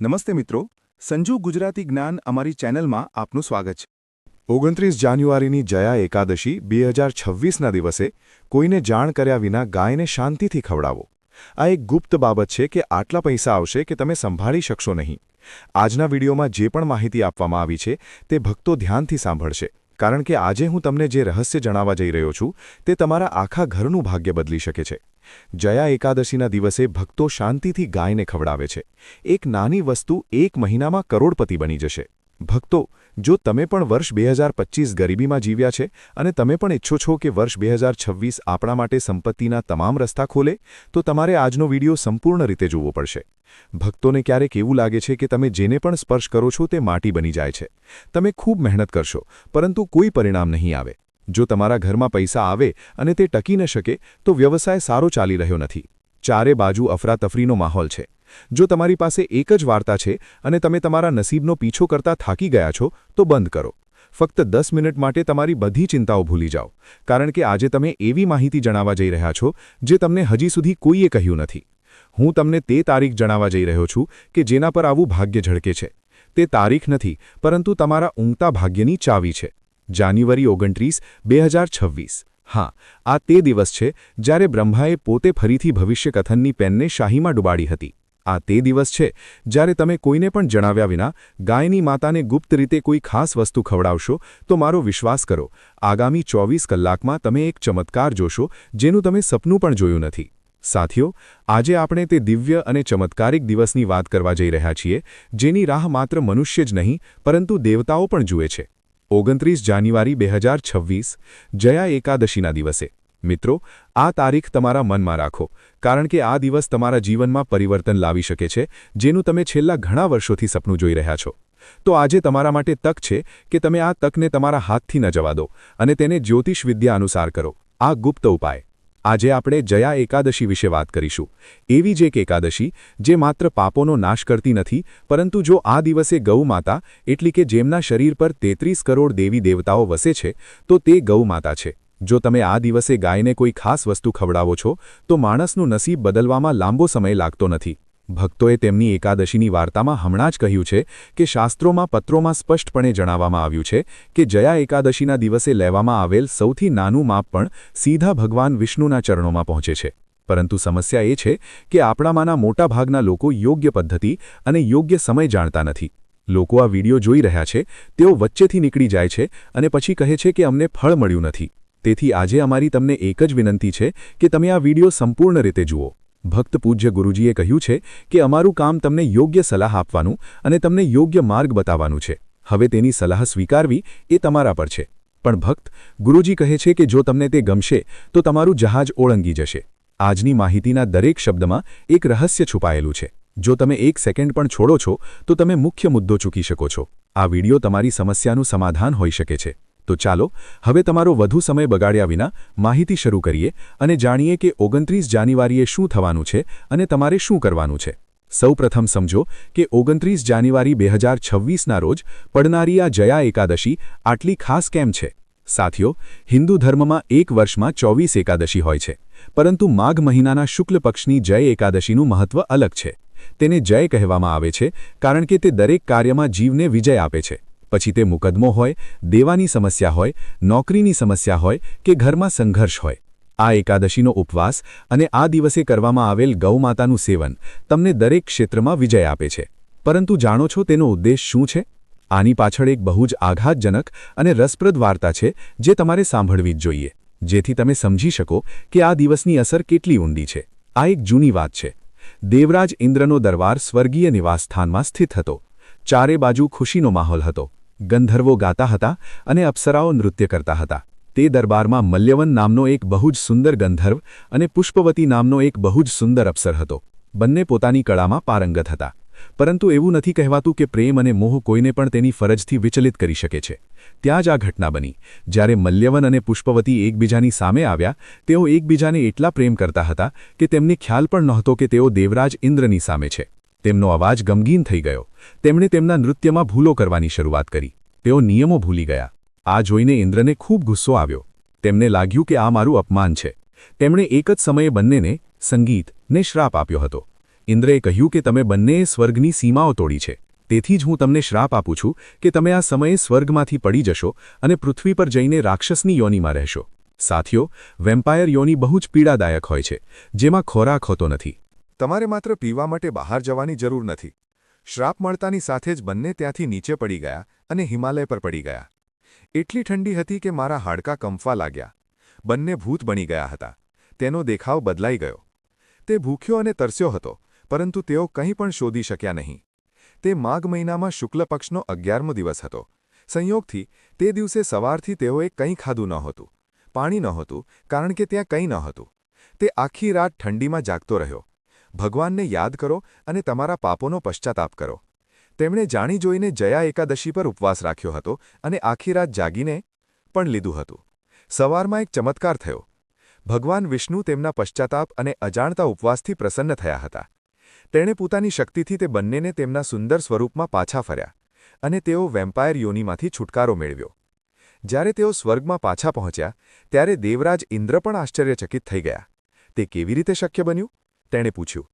નમસ્તે મિત્રો, સંજુ ગુજરાતી જ્ઞાન અમારી ચેનલમાં આપનું સ્વાગત છે. ઓગણત્રીસ જાન્યુઆરીની જયા એકાદશી બે હજાર છવ્વીસના દિવસે કોઈને જાણ કર્યા વિના ગાયને શાંતિથી ખવડાવો. આ એક ગુપ્ત બાબત છે કે આટલા પૈસા આવશે કે તમે સંભાળી શકશો નહીં. આજના વિડીયોમાં જે પણ માહિતી આપવામાં આવી છે તે ભક્તો ધ્યાનથી સાંભળશે, કારણ કે આજે હું તમને જે રહસ્ય જણાવવા જઈ રહ્યો છું તે તમારા આખા ઘરનું ભાગ્ય બદલી શકે છે. જયા એકાદશીના દિવસે ભક્તો શાંતિથી ગાયને ખવડાવે છે. એક નાની વસ્તુ એક મહિનામાં કરોડપતિ બની જશે. ભક્તો, જો તમે પણ વર્ષ બે હજાર પચીસ ગરીબીમાં જીવ્યા છે અને તમે પણ ઈચ્છો છો કે વર્ષ બે હજાર છવ્વીસ આપણા માટે સંપત્તિના તમામ રસ્તા ખોલે, તો તમારે આજનો વિડિયો સંપૂર્ણ રીતે જોવો પડશે. ભક્તોને ક્યારેક એવું લાગે છે કે તમે જેને પણ સ્પર્શ કરો છો તે માટી બની જાય છે. તમે ખૂબ મહેનત કરશો, પરંતુ કોઈ પરિણામ નહીં આવે. જો તમારા ઘરમાં પૈસા આવે અને તે ટકી ન શકે, તો વ્યવસાય સારો ચાલી રહ્યો નથી. ચારે બાજુ અફરાતફરીનો માહોલ છે. જો તમારી પાસે એક જ વાર્તા છે અને તમે તમારા નસીબનો પીછો કરતા થાકી ગયા છો, તો બંધ કરો. ફક્ત દસ મિનિટ માટે તમારી બધી ચિંતાઓ ભૂલી જાઓ. કારણ કે આજે તમે એવી માહિતી જણાવવા જઈ રહ્યા છો, જે તમને હજી સુધી કોઈએ કહ્યું નથી. હું તમને તે તારીખ જણાવવા જઈ રહ્યો છું કે જેના પર આવું ભાગ્ય ઝળકે છે. તે તારીખ નથી, પરંતુ તમારા ઊંઘતા ભાગ્યની ચાવી છે. જાન્યુઆરી ઓગણત્રીસ, બે હા, આ તે દિવસ છે જ્યારે બ્રહ્માએ પોતે ફરીથી ભવિષ્યકથનની પેનને શાહીમાં ડૂબાડી હતી. આ તે દિવસ છે જ્યારે તમે કોઈને પણ જણાવ્યા વિના ગાયની માતાને ગુપ્ત રીતે કોઈ ખાસ વસ્તુ ખવડાવશો તો મારો વિશ્વાસ કરો, આગામી ચોવીસ કલાકમાં તમે એક ચમત્કાર જોશો જેનું તમે સપનું પણ જોયું નથી. સાથીઓ, આજે આપણે તે દિવ્ય અને ચમત્કારિક દિવસની વાત કરવા જઈ રહ્યા છીએ જેની રાહ માત્ર મનુષ્ય જ નહીં, પરંતુ દેવતાઓ પણ જુએ છે. ઓગણત્રીસ જાન્યુઆરી બે હજાર છવ્વીસ, જયા એકાદશીના દિવસે. મિત્રો, આ તારીખ તમારા મનમાં રાખો, કારણ કે આ દિવસ તમારા જીવનમાં પરિવર્તન લાવી શકે છે, જેનું તમે છેલ્લા ઘણા વર્ષોથી સપનું જોઈ રહ્યા છો. તો આજે તમારા માટે તક છે કે તમે આ તકને તમારા હાથથી ન જવા દો અને તેને જ્યોતિષ વિદ્યા અનુસાર કરો. આ ગુપ્ત ઉપાય. આજે આપણે જયા એકાદશી વિશે વાત કરીશું. એવી જ એક એકાદશી, જે માત્ર પાપોનો નાશ કરતી નથી, પરંતુ જો આ દિવસે ગૌ માતા એટલી કે જેમના શરીર પર તેત્રીસ કરોડ દેવી દેવતાઓ વસે છે, તો તે ગૌ માતા છે. જો તમે આ દિવસે ગાયને કોઈ ખાસ વસ્તુ ખવડાવો છો, તો માણસનું નસીબ બદલવામાં લાંબો સમય લાગતો નથી. ભક્તોએ તેમની એકાદશીની વાર્તામાં હમણાં જ કહ્યું છે કે શાસ્ત્રોમાં પત્રોમાં સ્પષ્ટપણે જણાવવામાં આવ્યું છે કે જયા એકાદશીના દિવસે લેવામાં આવેલ સૌથી નાનું માપ પણ સીધા ભગવાન વિષ્ણુના ચરણોમાં પહોંચે છે. પરંતુ સમસ્યા એ છે કે આપણામાંના મોટાભાગના લોકો યોગ્ય પદ્ધતિ અને યોગ્ય સમય જાણતા નથી. લોકો આ વીડિયો જોઈ રહ્યા છે, તેઓ વચ્ચેથી નીકળી જાય છે અને પછી કહે છે કે અમને ફળ મળ્યું નથી. તેથી આજે અમારી તમને એક જ વિનંતી છે કે તમે આ વીડિયો સંપૂર્ણ રીતે જુઓ. ભક્ત પૂજ્ય ગુરુજીએ કહ્યું છે કે અમારું કામ તમને યોગ્ય સલાહ આપવાનું અને તમને યોગ્ય માર્ગ બતાવવાનું છે. હવે તેની સલાહ સ્વીકારવી એ તમારા પર છે. પણ ભક્ત, ગુરુજી કહે છે કે જો તમને તે ગમશે, તો તમારું જહાજ ઓળંગી જશે. આજની માહિતીના દરેક શબ્દમાં એક રહસ્ય છુપાયેલું છે. જો તમે એક સેકન્ડ પણ છોડો છો, તો તમે મુખ્ય મુદ્દો ચૂકી શકો છો. આ વિડિયો તમારી સમસ્યાનું સમાધાન હોઈ શકે છે. તો ચાલો, હવે તમારો વધુ સમય બગાડ્યા વિના માહિતી શરૂ કરીએ અને જાણીએ કે ઓગણત્રીસ જાન્યુઆરીએ શું થવાનું છે અને તમારે શું કરવાનું છે. સૌપ્રથમ સમજો કે ઓગણત્રીસ જાન્યુઆરી બે હજાર છવ્વીસના રોજ પડનારી આ જયા એકાદશી આટલી ખાસ કેમ છે? સાથીઓ, હિન્દુ ધર્મમાં એક વર્ષમાં ચોવીસ એકાદશી હોય છે, પરંતુ માઘ મહિનાના શુક્લ પક્ષની જય એકાદશીનું મહત્વ અલગ છે. તેને જય કહેવામાં આવે છે કારણ કે તે દરેક કાર્યમાં જીવને વિજય આપે છે. પછી તે મુકદ્દમો હોય, દેવાની સમસ્યા હોય, નોકરીની સમસ્યા હોય કે ઘરમાં સંઘર્ષ હોય. આ એકાદશીનો ઉપવાસ અને આ દિવસે કરવામાં આવેલ ગૌમાતાનું સેવન તમને દરેક ક્ષેત્રમાં વિજય આપે છે. પરંતુ જાણો છો તેનો ઉદ્દેશ શું છે? આની પાછળ એક બહુ જ આઘાતજનક અને રસપ્રદ વાર્તા છે જે તમારે સાંભળવી જ જોઈએ. જેથી તમે સમજી શકો કે આ દિવસની અસર કેટલી ઊંડી છે. આ એક જૂની વાત છે. દેવરાજ ઇન્દ્રનો દરબાર સ્વર્ગીય નિવાસસ્થાનમાં સ્થિત હતો. ચારે બાજુ ખુશીનો માહોલ હતો. ગંધર્વો ગાતા હતા અને અપ્સરાઓ નૃત્ય કરતા હતા. તે દરબારમાં મલ્યવન નામનો એક બહુ જ સુંદર ગંધર્વ અને પુષ્પવતી નામનો એક બહુ જ સુંદર અપ્સર હતો. બંને પોતાની કળામાં પારંગત હતા. પરંતુ એવું નથી કહેવાતું કે પ્રેમ અને મોહ કોઈને પણ તેની ફરજથી વિચલિત કરી શકે છે. ત્યાં જ આ ઘટના બની. જ્યારે મલ્યવન અને પુષ્પવતી એકબીજાની સામે આવ્યા, તેઓ એકબીજાને એટલા પ્રેમ કરતા હતા કે તેમને ખ્યાલ પણ નહોતો કે તેઓ દેવરાજ ઇન્દ્રની સામે છે. તેમનો અવાજ ગમગીન થઈ ગયો. તેમણે તેમના નૃત્યમાં ભૂલો કરવાની શરૂઆત કરી. તેઓ નિયમો ભૂલી ગયા. આ જોઈને ઇન્દ્રને ખૂબ ગુસ્સો આવ્યો. તેમને લાગ્યું કે આ મારું અપમાન છે. તેમણે એક જ સમયે બંનેને સંગીત ને શ્રાપ આપ્યો હતો. ઇન્દ્રએ કહ્યું કે તમે બંનેએ સ્વર્ગની સીમાઓ તોડી છે. તેથી જ હું તમને શ્રાપ આપું છું કે તમે આ સમયે સ્વર્ગમાંથી પડી જશો અને પૃથ્વી પર જઈને રાક્ષસની યોનિમાં રહેશો. સાથીઓ, વેમ્પાયર યોની બહુ જ પીડાદાયક હોય છે, જેમાં ખોરાક હોતો નથી. તમારે માત્ર પીવા માટે બહાર જવાની જરૂર નથી. શ્રાપ મળતાની સાથે જ બંને ત્યાંથી નીચે પડી ગયા અને હિમાલય પર પડી ગયા. એટલી ઠંડી હતી કે મારા હાડકાં કંફવા લાગ્યા. બંને ભૂત બની ગયા હતા. તેનો દેખાવ બદલાઈ ગયો. તે ભૂખ્યો અને તરસ્યો હતો, પરંતુ તેઓ કંઈ પણ શોધી શક્યા નહીં. તે માઘ મહિનામાં શુક્લ પક્ષનો અગિયારમો દિવસ હતો. સંયોગથી, તે દિવસે સવારથી તેઓએ કંઈ ખાધું નહોતું. પાણી નહોતું, કારણ કે ત્યાં કંઈ નહોતું. તે આખી રાત ઠંડીમાં જાગતો રહ્યો. ભગવાનને યાદ કરો અને તમારા પાપોનો પશ્ચાતાપ કરો. તેમણે જાણી જોઈને જયા એકાદશી પર ઉપવાસ રાખ્યો હતો અને આખી રાત જાગીને પણ લીધું હતું. સવારમાં એક ચમત્કાર થયો. ભગવાન વિષ્ણુ તેમના પશ્ચાતાપ અને અજાણતા ઉપવાસથી પ્રસન્ન થયા હતા. તેણે પોતાની શક્તિથી તે બંનેને તેમના સુંદર સ્વરૂપમાં પાછા ફર્યા અને તેઓ વેમ્પાયર યોનિમાંથી છુટકારો મેળવ્યો. જ્યારે તેઓ સ્વર્ગમાં પાછા પહોંચ્યા, ત્યારે દેવરાજ ઇન્દ્ર પણ આશ્ચર્યચકિત થઈ ગયા. તે કેવી રીતે શક્ય બન્યું? તેણે પૂછ્યું.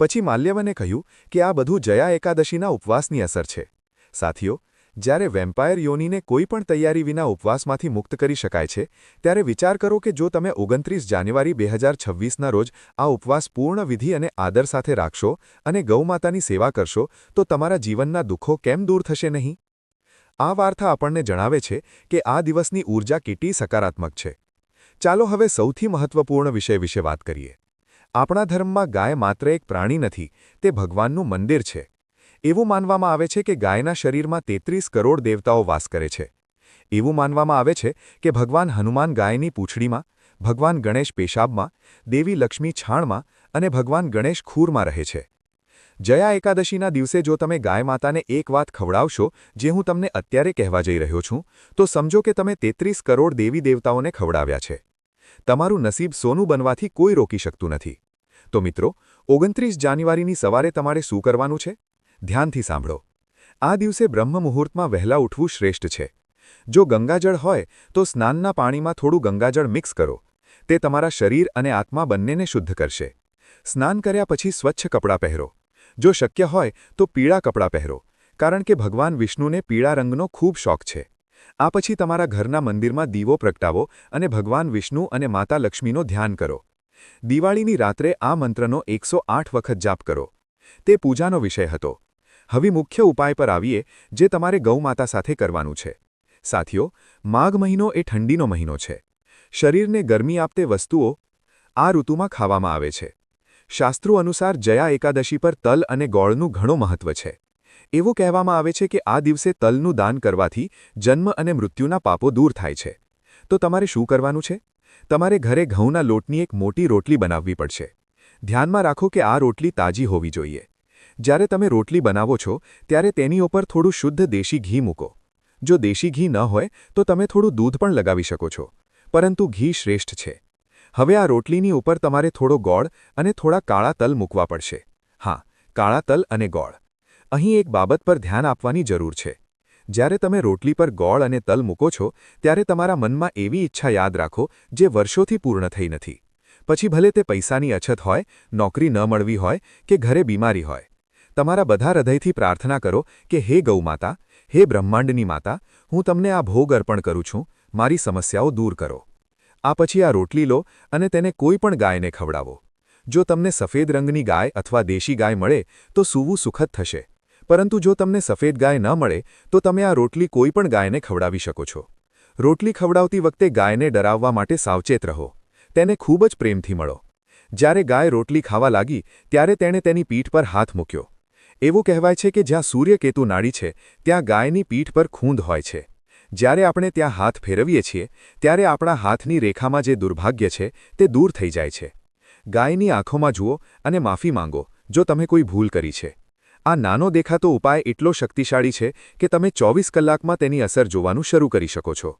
પછી માલ્યવને કહ્યું કે આ બધું જયા એકાદશીના ઉપવાસની અસર છે. સાથીઓ, જ્યારે વેમ્પાયર યોનીને કોઈ પણ તૈયારી વિના ઉપવાસમાંથી મુક્ત કરી શકાય છે, ત્યારે વિચાર કરો કે જો તમે ઓગણત્રીસ જાન્યુઆરી બે હજાર છવ્વીસના રોજ આ ઉપવાસ પૂર્ણ વિધિ અને આદર સાથે રાખશો અને ગૌમાતાની સેવા કરશો, તો તમારા જીવનના દુઃખો કેમ દૂર થશે નહીં? આ વાર્તા આપણને જણાવે છે કે આ દિવસની ઊર્જા કેટલી સકારાત્મક છે. ચાલો હવે સૌથી મહત્વપૂર્ણ વિષય વિશે વાત કરીએ. આપણા ધર્મમાં ગાય માત્ર એક પ્રાણી નથી, તે ભગવાનનું મંદિર છે. એવું માનવામાં આવે છે કે ગાયના શરીરમાં તેત્રીસ કરોડ દેવતાઓ વાસ કરે છે. એવું માનવામાં આવે છે કે ભગવાન હનુમાન ગાયની પૂંછડીમાં, ભગવાન ગણેશ પેશાબમાં, દેવી લક્ષ્મી છાણમાં અને ભગવાન ગણેશ ખૂરમાં રહે છે. જયા એકાદશીના દિવસે જો તમે ગાય માતાને એક વાત ખવડાવશો, જે હું તમને અત્યારે કહેવા જઈ રહ્યો છું, તો સમજો કે તમે તેત્રીસ કરોડ દેવી દેવતાઓને ખવડાવ્યા છે. તમારું નસીબ સોનું બનવાથી કોઈ રોકી શકતું નથી. તો મિત્રો, ઓગણત્રીસ જાન્યુઆરીની સવારે તમારે શું કરવાનું છે? ધ્યાનથી સાંભળો. આ દિવસે બ્રહ્મ મુહૂર્તમાં વહેલા ઉઠવું શ્રેષ્ઠ છે. જો ગંગાજળ હોય, તો સ્નાનના પાણીમાં થોડું ગંગાજળ મિક્સ કરો. તે તમારા શરીર અને આત્મા બંનેને શુદ્ધ કરશે. સ્નાન કર્યા પછી સ્વચ્છ કપડાં પહેરો. જો શક્ય હોય, તો પીળા કપડાં પહેરો. કારણ કે ભગવાન વિષ્ણુને પીળા રંગનો ખૂબ શોખ છે. આ પછી તમારા ઘરના મંદિરમાં દીવો પ્રગટાવો અને ભગવાન વિષ્ણુ અને માતા લક્ષ્મીનો ધ્યાન કરો. દિવાળીની રાત્રે આ મંત્રનો એકસો વખત જાપ કરો. તે પૂજાનો વિષય હતો. હવે મુખ્ય ઉપાય પર આવીએ, જે તમારે ગૌમાતા સાથે કરવાનું છે. સાથીઓ, માઘ મહિનો એ ઠંડીનો મહિનો છે. શરીરને ગરમી આપતે વસ્તુઓ આ ઋતુમાં ખાવામાં આવે છે. શાસ્ત્રો અનુસાર જયા એકાદશી પર તલ અને ગોળનું ઘણું મહત્વ છે. એવું કહેવામાં આવે છે કે આ દિવસે તલનું દાન કરવાથી જન્મ અને મૃત્યુના પાપો દૂર થાય છે. તો તમારે શું કરવાનું છે? તમારે ઘરે ઘઉંના લોટની એક મોટી રોટલી બનાવવી પડશે. ધ્યાનમાં રાખો કે આ રોટલી તાજી હોવી જોઈએ. જ્યારે તમે રોટલી બનાવો છો, ત્યારે તેની ઉપર થોડું શુદ્ધ દેશી ઘી મૂકો. જો દેશી ઘી ન હોય, તો તમે થોડું દૂધ પણ લગાવી શકો છો. પરંતુ ઘી શ્રેષ્ઠ છે. હવે આ રોટલીની ઉપર તમારે થોડો ગોળ અને થોડા કાળા તલ મૂકવા પડશે. હા, કાળા તલ અને ગોળ. અહીં એક બાબત પર ધ્યાન આપવાની જરૂર છે. જ્યારે તમે રોટલી પર ગોળ અને તલ મૂકો છો, ત્યારે તમારા મનમાં એવી ઈચ્છા યાદ રાખો, જે વર્ષોથી પૂર્ણ થઈ નથી. પછી ભલે તે પૈસાની અછત હોય, નોકરી ન મળવી હોય, કે ઘરે બીમારી હોય. તમારા બધા હૃદયથી પ્રાર્થના કરો કે, હે ગૌમાતા, હે બ્રહ્માંડની માતા, હું તમને આ ભોગ અર્પણ કરું છું, મારી સમસ્યાઓ દૂર કરો. આ પછી આ રોટલી લો અને તેને કોઈ પણ ગાયને ખવડાવો. જો તમને સફેદ રંગની ગાય અથવા દેશી ગાય મળે, તો સૂવું સુખદ થશે. પરંતુ જો તમને સફેદ ગાય ન મળે, તો તમે આ રોટલી કોઈ પણ ગાયને ખવડાવી શકો છો. રોટલી ખવડાવતી વખતે ગાયને ડરાવવા માટે સાવચેત રહો. તેને ખૂબ જ પ્રેમથી મળો. જ્યારે ગાય રોટલી ખાવા લાગી, ત્યારે તેણે તેની પીઠ પર હાથ મૂક્યો. એવું કહેવાય છે કે જ્યાં સૂર્યકેતુ નાડી છે, ત્યાં ગાયની પીઠ પર ખૂંદ હોય છે. જ્યારે આપણે ત્યાં હાથ ફેરવીએ છીએ, ત્યારે આપણા હાથની રેખામાં જે દુર્ભાગ્ય છે, તે દૂર થઈ જાય છે. ગાયની આંખોમાં જુઓ અને માફી માંગો, જો તમે કોઈ ભૂલ કરી છે. આ નાનો દેખાતો ઉપાય એટલો શક્તિશાળી છે કે તમે ચોવીસ કલાકમાં તેની અસર જોવાનું શરૂ કરી શકો છો.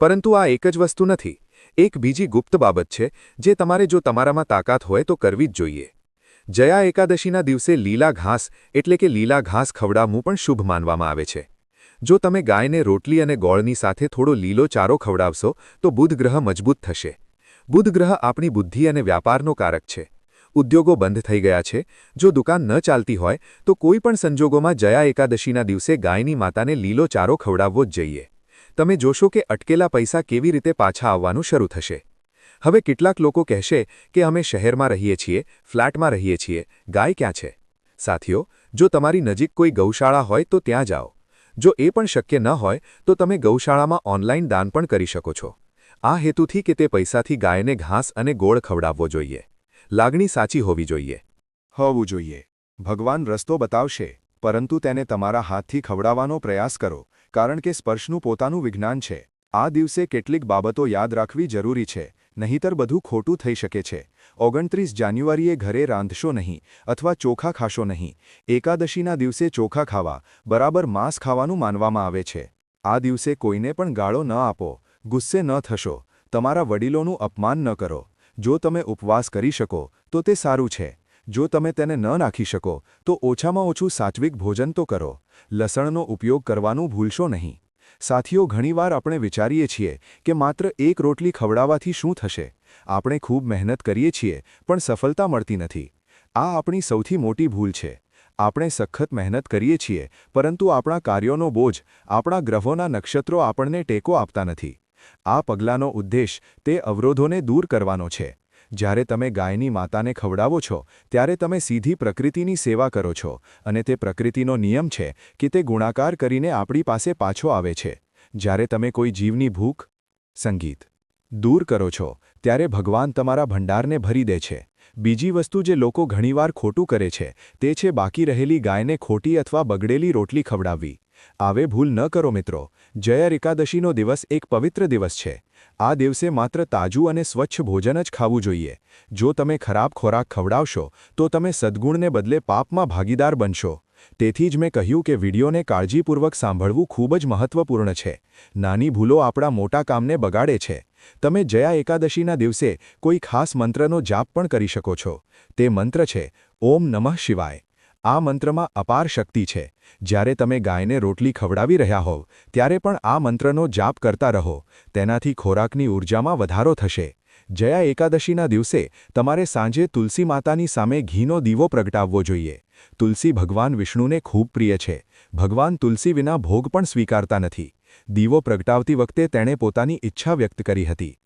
પરંતુ આ એક જ વસ્તુ નથી. એક બીજી ગુપ્ત બાબત છે, જે તમારે જો તમારામાં તાકાત હોય તો કરવી જ જોઈએ. જયા એકાદશીના દિવસે લીલા ઘાસ, એટલે કે લીલા ઘાસ ખવડાવવું પણ શુભ માનવામાં આવે છે. જો તમે ગાયને રોટલી અને ગોળની સાથે થોડો લીલો ચારો ખવડાવશો, તો બુધ ગ્રહ મજબૂત થશે. બુધ ગ્રહ આપણી બુદ્ધિ અને વ્યાપારનો કારક છે. ઉદ્યોગો બંધ થઈ ગયા છે. જો દુકાન ન ચાલતી હોય, તો કોઈ પણ સંજોગોમાં જયા એકાદશીના દિવસે ગાયની માતાને લીલો ચારો ખવડાવવો જ જોઈએ. તમે જોશો કે અટકેલા પૈસા કેવી રીતે પાછા આવવાનું શરૂ થશે. હવે કેટલાક લોકો કહેશે કે અમે શહેરમાં રહીએ છીએ, ફ્લેટમાં રહીએ છીએ. ગાય ક્યાં છે? સાથીઓ, જો તમારી નજીક કોઈ ગૌશાળા હોય તો ત્યાં જાઓ. જો એ પણ શક્ય ન હોય, તો તમે ગૌશાળામાં ઓનલાઈન દાન પણ કરી શકો છો. આ હેતુથી કે તે પૈસાથી ગાયને ઘાસ અને ગોળ ખવડાવવો જોઈએ. લાગણી સાચી હોવી જોઈએ. હોવું જોઈએ. ભગવાન રસ્તો બતાવશે, પરંતુ તેને તમારા હાથથી ખવડાવવાનો પ્રયાસ કરો, કારણ કે સ્પર્શનું પોતાનું વિજ્ઞાન છે. આ દિવસે કેટલીક બાબતો યાદ રાખવી જરૂરી છે, નહીંતર બધું ખોટું થઈ શકે છે. ઓગણત્રીસ જાન્યુઆરીએ ઘરે રાંધશો નહીં, અથવા ચોખા ખાશો નહીં. એકાદશીના દિવસે ચોખા ખાવા, બરાબર માંસ ખાવાનું માનવામાં આવે છે. આ દિવસે કોઈને પણ ગાળો ન આપો, ગુસ્સે ન થશો. તમારા વડીલોનું અપમાન ન કરો. જો તમે ઉપવાસ કરી શકો, તો તે સારું છે. જો તમે તેને ન નાખી શકો, તો ઓછામાં ઓછું સાત્વિક ભોજન તો કરો. લસણનો ઉપયોગ કરવાનું ભૂલશો નહીં. સાથીઓ, ઘણીવાર આપણે વિચારીએ છીએ કે માત્ર એક રોટલી ખવડાવવાથી શું થશે? આપણે ખૂબ મહેનત કરીએ છીએ, પણ સફળતા મળતી નથી. આ આપણી સૌથી મોટી ભૂલ છે. આપણે સખત મહેનત કરીએ છીએ, પરંતુ આપણા કાર્યોનો બોજ, આપણા ગ્રહોના નક્ષત્રો આપણને ટેકો આપતા નથી. આ પગલાંનો ઉદ્દેશ તે અવરોધોને દૂર કરવાનો છે. જ્યારે તમે ગાયની માતાને ખવડાવો છો, ત્યારે તમે સીધી પ્રકૃતિની સેવા કરો છો અને તે પ્રકૃતિનો નિયમ છે કે તે ગુણાકાર કરીને આપણી પાસે પાછો આવે છે. જ્યારે તમે કોઈ જીવની ભૂખ, સંગીત દૂર કરો છો, ત્યારે ભગવાન તમારા ભંડારને ભરી દે છે. બીજી વસ્તુ જે લોકો ઘણીવાર ખોટું કરે છે, તે છે બાકી રહેલી ગાયને ખોટી અથવા બગડેલી રોટલી ખવડાવવી. આવે ભૂલ ન કરો મિત્રો. જયર એકાદશીનો દિવસ એક પવિત્ર દિવસ છે. આ દિવસે માત્ર તાજું અને સ્વચ્છ ભોજન જ ખાવું જોઈએ. જો તમે ખરાબ ખોરાક ખવડાવશો, તો તમે સદ્ગુણને બદલે પાપમાં ભાગીદાર બનશો. તેથી જ મેં કહ્યું કે વિડીયોને કાળજીપૂર્વક સાંભળવું ખૂબ જ મહત્વપૂર્ણ છે. નાની ભૂલો આપણા મોટા કામને બગાડે છે. તમે જયા એકાદશીના દિવસે કોઈ ખાસ મંત્રનો જાપ પણ કરી શકો છો. તે મંત્ર છે, ઓમ નમઃ શિવાય. આ મંત્રમાં અપાર શક્તિ છે. જ્યારે તમે ગાયને રોટલી ખવડાવી રહ્યા હોવ, ત્યારે પણ આ મંત્રનો જાપ કરતા રહો. તેનાથી ખોરાકની ઊર્જામાં વધારો થશે. જયા એકાદશીના દિવસે તમારે સાંજે તુલસી માતાની સામે ઘીનો દીવો પ્રગટાવવો જોઈએ. તુલસી ભગવાન વિષ્ણુને ખૂબ પ્રિય છે. ભગવાન તુલસી વિના ભોગ પણ સ્વીકારતા નથી. દીવો પ્રગટાવતી વખતે તેણે પોતાની ઈચ્છા વ્યક્ત કરી હતી.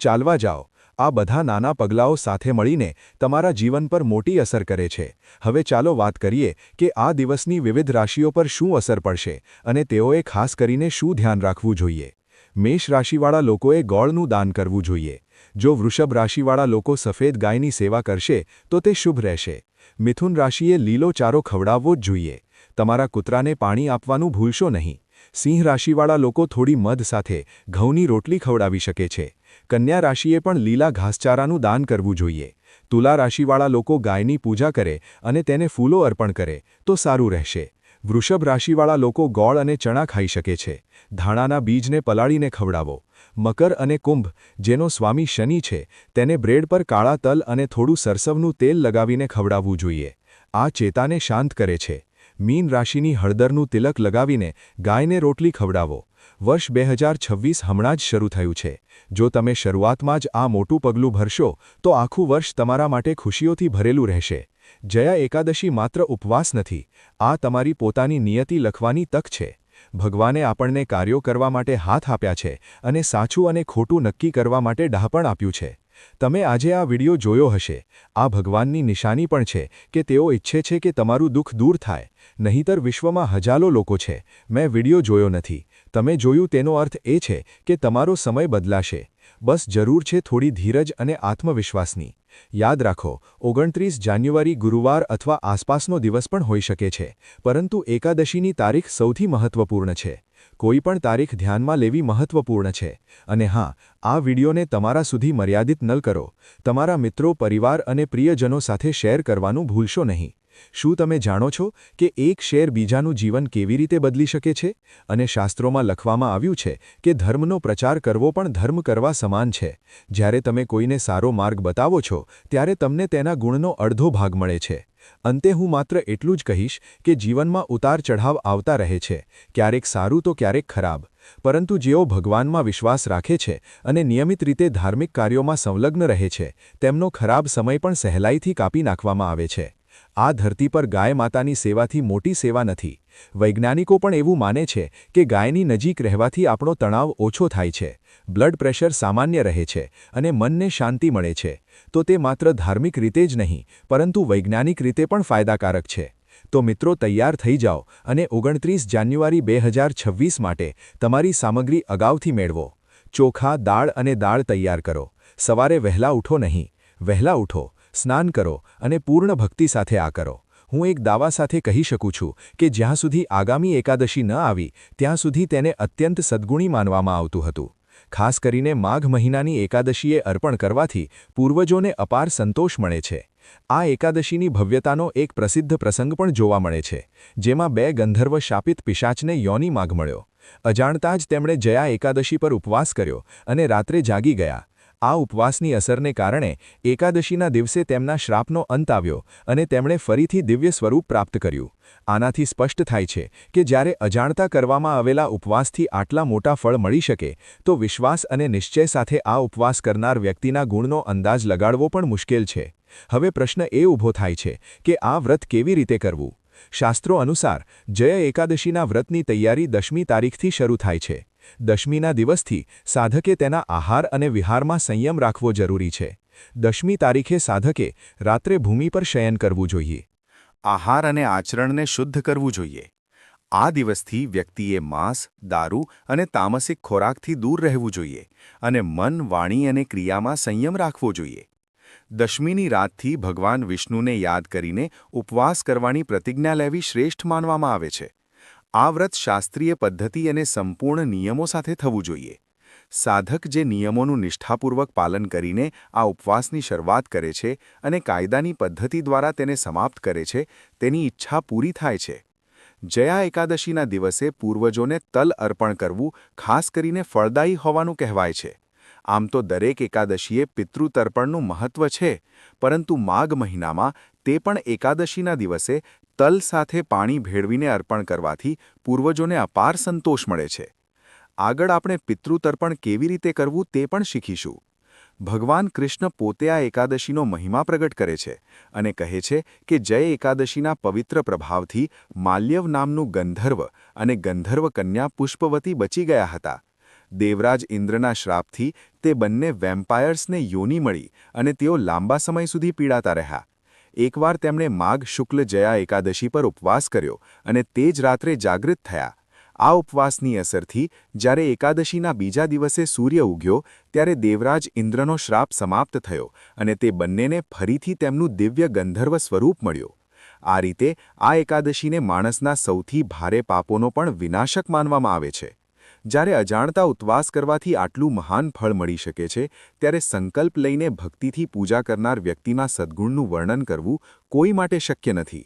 ચાલવા જાઓ. આ બધા નાના પગલાઓ સાથે મળીને તમારા જીવન પર મોટી અસર કરે છે. હવે ચાલો વાત કરીએ કે આ દિવસની વિવિધ રાશિઓ પર શું અસર પડશે અને તેઓએ ખાસ કરીને શું ધ્યાન રાખવું જોઈએ. મેષ રાશિવાળા લોકોએ ગોળનું દાન કરવું જોઈએ. જો વૃષભ રાશિવાળા લોકો સફેદ ગાયની સેવા કરશે, તો તે શુભ રહેશે. મિથુન રાશિએ લીલો ચારો ખવડાવવો જ જોઈએ. તમારા કૂતરાને પાણી આપવાનું ભૂલશો નહીં. સિંહ રાશિવાળા લોકો થોડી મધ સાથે ઘઉંની રોટલી ખવડાવી શકે છે. કન્યા રાશિએ પણ લીલા ઘાસચારાનું દાન કરવું જોઈએ. તુલા રાશિવાળા લોકો ગાયની પૂજા કરે અને તેને ફૂલો અર્પણ કરે તો સારું રહેશે. વૃષભ રાશિવાળા લોકો ગોળ અને ચણા ખાઈ શકે છે. ધાણાના બીજને પલાળીને ખવડાવો. મકર અને કુંભ, જેનો સ્વામી શનિ છે, તેને બ્રેડ પર કાળા તલ અને થોડું સરસવનું તેલ લગાવીને ખવડાવવું જોઈએ. આ ચેતાને શાંત કરે છે. મીન રાશિની હળદરનું તિલક લગાવીને ગાયને રોટલી ખવડાવો. વર્ષ બે હજાર છવ્વીસ હમણાં જ શરૂ થયું છે. જો તમે શરૂઆતમાં જ આ મોટું પગલું ભરશો, તો આખું વર્ષ તમારા માટે ખુશીઓથી ભરેલું રહેશે. જયા એકાદશી માત્ર ઉપવાસ નથી, આ તમારી પોતાની નિયતિ લખવાની તક છે. ભગવાને આપણને કાર્યો કરવા માટે હાથ આપ્યા છે અને સાચું અને ખોટું નક્કી કરવા માટે ડહાપણ આપ્યું છે. તમે આજે આ વિડિયો જોયો હશે. આ ભગવાનની નિશાની પણ છે કે તેઓ ઈચ્છે છે કે તમારું દુઃખ દૂર થાય. નહીંતર વિશ્વમાં હજારો લોકો છે. મેં વિડિયો જોયો નથી. તમે જોયું તેનો અર્થ એ છે કે તમારો સમય બદલાશે. બસ જરૂર છે થોડી ધીરજ અને આત્મવિશ્વાસની. યાદ રાખો, ઓગણત્રીસ જાન્યુઆરી ગુરુવાર અથવા આસપાસનો દિવસ પણ હોઈ શકે છે, પરંતુ એકાદશીની તારીખ સૌથી મહત્વપૂર્ણ છે. કોઈ પણ તારીખ ધ્યાનમાં લેવી મહત્વપૂર્ણ છે. અને હા, આ વિડીયોને તમારા સુધી મર્યાદિત ન કરો. તમારા મિત્રો, પરિવાર અને પ્રિયજનો સાથે શેર કરવાનું ભૂલશો નહીં. શું તમે જાણો છો કે એક શેર બીજાનું જીવન કેવી રીતે બદલી શકે છે? અને શાસ્ત્રોમાં લખવામાં આવ્યું છે કે ધર્મનો પ્રચાર કરવો પણ ધર્મ કરવા સમાન છે. જ્યારે તમે કોઈને સારો માર્ગ બતાવો છો, ત્યારે તમને તેના ગુણનો અડધો ભાગ મળે છે. અંતે હું માત્ર એટલું જ કહીશ કે જીવનમાં ઉતાર ચઢાવ આવતા રહે છે. ક્યારેક સારું તો ક્યારેક ખરાબ. પરંતુ જેઓ ભગવાનમાં વિશ્વાસ રાખે છે અને નિયમિત રીતે ધાર્મિક કાર્યોમાં સંલગ્ન રહે છે, તેમનો ખરાબ સમય પણ સહેલાઈથી કાપી નાખવામાં આવે છે. આ ધરતી પર ગાય માતાની સેવાથી મોટી સેવા નથી. વૈજ્ઞાનિકો પણ એવું માને છે કે ગાયની નજીક રહેવાથી આપણો તણાવ ઓછો થાય છે, બ્લડ પ્રેશર સામાન્ય રહે છે અને મનને શાંતિ મળે છે. તો તે માત્ર ધાર્મિક રીતે જ નહીં, પરંતુ વૈજ્ઞાનિક રીતે પણ ફાયદાકારક છે. તો મિત્રો તૈયાર થઈ જાઓ અને ઓગણત્રીસ જાન્યુઆરી બે માટે તમારી સામગ્રી અગાઉથી મેળવો. ચોખા, દાળ અને દાળ તૈયાર કરો. સવારે વહેલા ઉઠો નહીં. વહેલા ઉઠો. સ્નાન કરો અને પૂર્ણ ભક્તિ સાથે આ કરો. હું એક દાવા સાથે કહી શકું છું કે જ્યાં સુધી આગામી એકાદશી ન આવી, ત્યાં સુધી તેને અત્યંત સદ્ગુણી માનવામાં આવતું હતું. ખાસ કરીને માઘ મહિનાની એકાદશીએ અર્પણ કરવાથી પૂર્વજોને અપાર સંતોષ મળે છે. આ એકાદશીની ભવ્યતાનો એક પ્રસિદ્ધ પ્રસંગ પણ જોવા મળે છે, જેમાં બે ગંધર્વ શાપિત પિશાચને યોની માગ મળ્યો. અજાણતા જ તેમણે જયા એકાદશી પર ઉપવાસ કર્યો અને રાત્રે જાગી ગયા. આ ઉપવાસની અસરને કારણે એકાદશીના દિવસે તેમના શ્રાપનો અંત આવ્યો અને તેમણે ફરીથી દિવ્ય સ્વરૂપ પ્રાપ્ત કર્યું. આનાથી સ્પષ્ટ થાય છે કે જ્યારે અજાણતા કરવામાં આવેલા ઉપવાસથી આટલા મોટા ફળ મળી શકે, તો વિશ્વાસ અને નિશ્ચય સાથે આ ઉપવાસ કરનાર વ્યક્તિના ગુણનો અંદાજ લગાડવો પણ મુશ્કેલ છે. હવે પ્રશ્ન એ ઊભો થાય છે કે આ વ્રત કેવી રીતે કરવું? શાસ્ત્રો અનુસાર, જય એકાદશીના વ્રતની તૈયારી દશમી તારીખથી શરૂ થાય છે. દશમીના દિવસથી સાધકે તેના આહાર અને વિહારમાં સંયમ રાખવો જરૂરી છે. દશમી તારીખે સાધકે રાત્રે ભૂમિ પર શયન કરવું જોઈએ. આહાર અને આચરણને શુદ્ધ કરવું જોઈએ. આ દિવસથી વ્યક્તિએ માંસ, દારૂ અને તામસિક ખોરાકથી દૂર રહેવું જોઈએ અને મન, વાણી અને ક્રિયામાં સંયમ રાખવો જોઈએ. દશમીની રાતથી ભગવાન વિષ્ણુને યાદ કરીને ઉપવાસ કરવાની પ્રતિજ્ઞા લેવી શ્રેષ્ઠ માનવામાં આવે છે. આ વ્રત શાસ્ત્રીય પદ્ધતિ અને સંપૂર્ણ નિયમો સાથે થવું જોઈએ. સાધક જે નિયમોનું નિષ્ઠાપૂર્વક પાલન કરીને આ ઉપવાસની શરૂઆત કરે છે અને કાયદાની પદ્ધતિ દ્વારા તેને સમાપ્ત કરે છે, તેની ઈચ્છા પૂરી થાય છે. જયા એકાદશીના દિવસે પૂર્વજોને તલ અર્પણ કરવું ખાસ કરીને ફળદાયી હોવાનું કહેવાય છે. આમ તો દરેક એકાદશીએ પિતૃતર્પણનું મહત્વ છે, પરંતુ માઘ મહિનામાં તે પણ એકાદશીના દિવસે તલ સાથે પાણી ભેળવીને અર્પણ કરવાથી પૂર્વજોને અપાર સંતોષ મળે છે. આગળ આપણે પિતૃતર્પણ કેવી રીતે કરવું તે પણ શીખીશું. ભગવાન કૃષ્ણ પોતે આ એકાદશીનો મહિમા પ્રગટ કરે છે અને કહે છે કે જય એકાદશીના પવિત્ર પ્રભાવથી માલ્યવ નામનું ગંધર્વ અને ગંધર્વ કન્યા પુષ્પવતી બચી ગયા હતા. દેવરાજ ઇન્દ્રના શ્રાપથી તે બંને વેમ્પાયર્સને યોની મળી અને તેઓ લાંબા સમય સુધી પીડાતા રહ્યા. એકવાર તેમણે માઘ શુક્લ જયા એકાદશી પર ઉપવાસ કર્યો અને તે જ રાત્રે જાગૃત થયા. આ ઉપવાસની અસરથી, જ્યારે એકાદશીના બીજા દિવસે સૂર્ય ઉગ્યો, ત્યારે દેવરાજ ઇન્દ્રનો શ્રાપ સમાપ્ત થયો અને તે બંનેને ફરીથી તેમનું દિવ્ય ગંધર્વ સ્વરૂપ મળ્યું. આ રીતે આ એકાદશીને માણસના સૌથી ભારે પાપોનો પણ વિનાશક માનવામાં આવે છે. જ્યારે અજાણતા ઉપવાસ કરવાથી આટલું મહાન ફળ મળી શકે છે, ત્યારે સંકલ્પ લઈને ભક્તિથી પૂજા કરનાર વ્યક્તિના સદ્ગુણનું વર્ણન કરવું કોઈ માટે શક્ય નથી.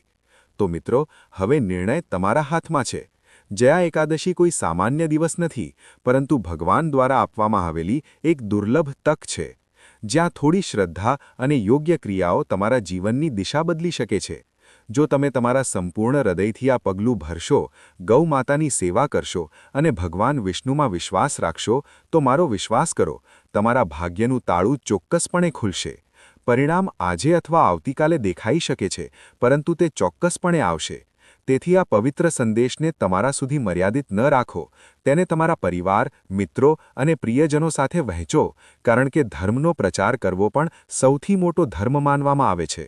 તો મિત્રો, હવે નિર્ણય તમારા હાથમાં છે. જયા એકાદશી કોઈ સામાન્ય દિવસ નથી, પરંતુ ભગવાન દ્વારા આપવામાં આવેલી એક દુર્લભ તક છે. જ્યાં થોડી શ્રદ્ધા અને યોગ્ય ક્રિયાઓ તમારા જીવનની દિશા બદલી શકે છે. જો તમે તમારા સંપૂર્ણ હૃદયથી આ પગલું ભરશો ગૌ માતાની સેવા કરશો અને ભગવાન વિષ્ણુમાં વિશ્વાસ રાખશો, તો મારો વિશ્વાસ કરો, તમારા ભાગ્યનું તાળું ચોક્કસપણે ખુલશે. પરિણામ આજે અથવા આવતીકાલે દેખાઈ શકે છે, પરંતુ તે ચોક્કસપણે આવશે. તેથી આ પવિત્ર સંદેશને તમારા સુધી મર્યાદિત ન રાખો, તેને તમારા પરિવાર, મિત્રો અને પ્રિયજનો સાથે વહેંચો, કારણ કે ધર્મનો પ્રચાર કરવો પણ સૌથી મોટો ધર્મ માનવામાં આવે છે.